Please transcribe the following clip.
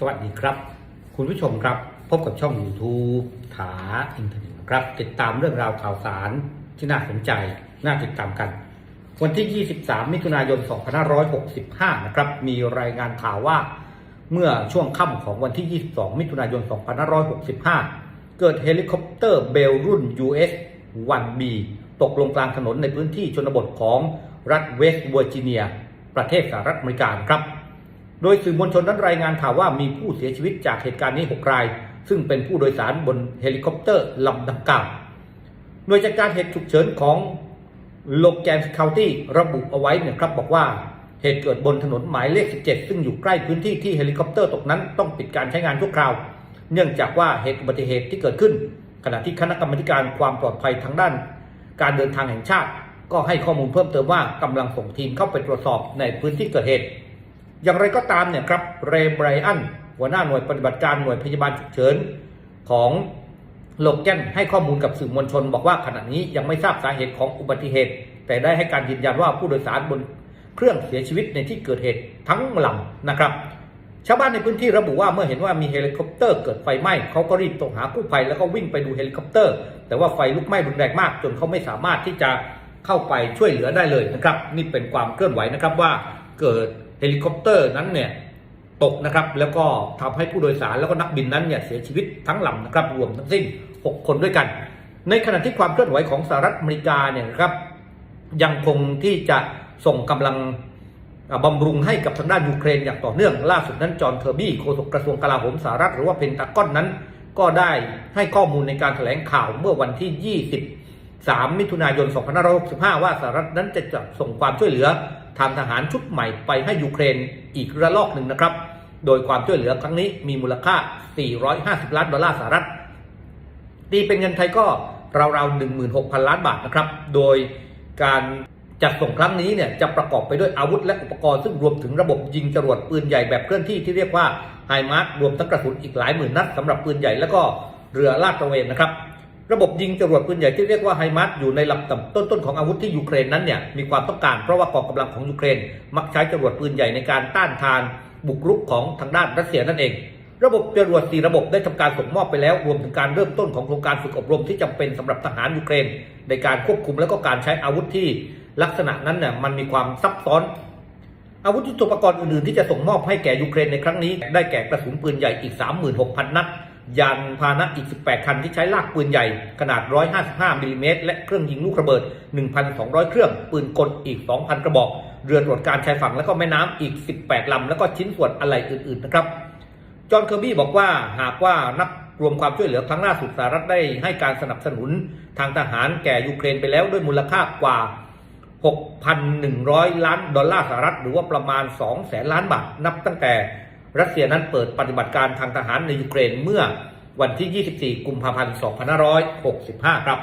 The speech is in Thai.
สวัสดีครับ คุณผู้ชมครับ พบกับช่อง YouTube ถาอินเทอร์เน็ตครับ ติดตามเรื่องราวข่าวสารที่น่าสนใจ น่าติดตามกัน วันที่ 23 มิถุนายน 2565 นะครับ มีรายงานข่าวว่า เมื่อช่วงค่ำของวันที่ 22 มิถุนายน 2565 เกิดเฮลิคอปเตอร์เบลรุ่น US 1B ตกลงกลางถนนในพื้นที่ชนบทของรัฐเวสต์เวอร์จิเนีย ประเทศสหรัฐอเมริกาครับ โดยสื่อมวลชนนั้นรายงานข่าวว่ามีผู้เสียชีวิตจากเหตุการณ์นี้ 6 ราย ซึ่งเป็นผู้โดยสารบนเฮลิคอปเตอร์ลำดังกล่าวหน่วยจัดการเหตุฉุกเฉินของโลแกนส์คาวตี้ระบุเอาไว้เนี่ยครับบอกว่าเหตุเกิดบนถนนหมายเลข 17 ซึ่งอยู่ใกล้พื้นที่ที่เฮลิคอปเตอร์ตกนั้นต้องปิดการใช้งานชั่วคราว เนื่องจากว่าเหตุอุบัติเหตุที่เกิดขึ้น ขณะที่คณะกรรมการความปลอดภัยทางด้าน การเดินทางแห่งชาติ ก็ให้ข้อมูลเพิ่มเติมว่ากำลังส่งทีมเข้าไปตรวจสอบในพื้นที่เกิดเหตุ อย่างไรก็ตามเนี่ยครับเรย์ไบรอันหัวหน้าหน่วยปฏิบัติการหน่วยพยาบาลฉุกเฉินของโลแกนให้ข้อมูลกับสื่อมวลชน บอกว่าขณะนี้ยังไม่ทราบสาเหตุของอุบัติเหตุ แต่ได้ให้การยืนยันว่าผู้โดยสารบนเครื่องเสียชีวิตในที่เกิดเหตุทั้งลำนะครับ ชาวบ้านในพื้นที่ระบุว่าเมื่อเห็นว่ามีเฮลิคอปเตอร์เกิดไฟไหม้เขาก็รีบโทรหากู้ภัยแล้วก็วิ่งไปดูเฮลิคอปเตอร์ แต่ว่าไฟลุกไหม้รุนแรงมาก จนเขาไม่สามารถที่จะเข้าไปช่วยเหลือได้เลยนะครับ นี่เป็นความเคลื่อนไหวนะครับว่าเกิด เฮลิคอปเตอร์นั้นเนี่ยตกนะครับ แล้วก็ทำให้ผู้โดยสารแล้วก็นักบินนั้นเนี่ยเสียชีวิตทั้งลำนะครับรวมทั้งสิ้น 6 คนด้วยกัน ในขณะที่ความเคลื่อนไหวของสหรัฐอเมริกาเนี่ยนะครับยังคงที่จะส่งกำลังอ่าบำรุงให้กับทางด้านยูเครนอย่างต่อเนื่องล่าสุดนั้นจอห์นเคอร์บี้โฆษกกระทรวงกลาโหมสหรัฐหรือว่าเพนตากอนนั้น ก็ได้ให้ข้อมูลในการแถลงข่าวเมื่อวันที่23มิถุนายน 2565 ว่าสหรัฐนั้นจะจัดส่งความช่วยเหลือ ทางทหารชุดใหม่ไปให้ยูเครนอีกระลอกหนึ่งนะครับ โดยความช่วยเหลือครั้งนี้มีมูลค่า 450 ล้านดอลลาร์สหรัฐตีเป็นเงินไทยก็ราวๆ16,000 ล้านบาทนะครับ โดยการจัดส่งครั้งนี้เนี่ยจะประกอบไปด้วยอาวุธและอุปกรณ์ซึ่งรวมถึงระบบยิงจรวดปืนใหญ่แบบเคลื่อนที่ที่เรียกว่าไฮมาร์รวมทั้งกระสุนอีกหลายหมื่นนัดสำหรับปืนใหญ่แล้วก็เรือลาดตระเวนนะครับ ระบบยิงจรวดปืนใหญ่ที่เรียกว่าไฮมาร์อยู่ในลำดับต้นๆของอาวุธที่ยูเครนนั้นเนี่ยมีความต้องการเพราะว่ากองกำลังของยูเครน มักใช้จรวดปืนใหญ่ในการต้านทาน บุกรุกของทางด้านรัสเซียนั่นเอง ระบบจรวด4ระบบได้ทำการส่งมอบไปแล้ว รวมถึงการเริ่มต้นของโครงการฝึกอบรมที่จำเป็นสำหรับทหารยูเครน ในการควบคุมและก็การใช้อาวุธที่ลักษณะนั้นเนี่ยมันมีความซับซ้อนอาวุธยุทโธปกรณ์อื่นๆที่จะส่งมอบให้แก่ยูเครนในครั้งนี้ ได้แก่กระสุนปืนใหญ่อีก 36,000 นัด ยานพาหนะอีก 18 คันที่ใช้ลากปืนใหญ่ขนาด 155มิลลิเมตรและเครื่องยิงลูกระเบิด 1,200 เครื่อง ปืนกลอีก 2,000 กระบอก เรือตรวจการชายฝั่งและก็แม่น้ำอีก 18 ลำ แล้วก็ชิ้นส่วนอะไรอื่น ๆ นะครับ จอห์นเคอร์บี้บอกว่าหากว่านับรวมความช่วยเหลือครั้งล่าสุดสหรัฐได้ให้การสนับสนุนทางทหารแก่ยูเครนไปแล้วด้วยมูลค่ากว่า 6,100 ล้านดอลลาร์สหรัฐหรือว่าประมาณ 2 แสนล้านบาทนับตั้งแต่ รัสเซียนั้นเปิดปฏิบัติการทางทหารในยูเครนเมื่อวันที่ 24 กุมภาพันธ์ 2565 ครับ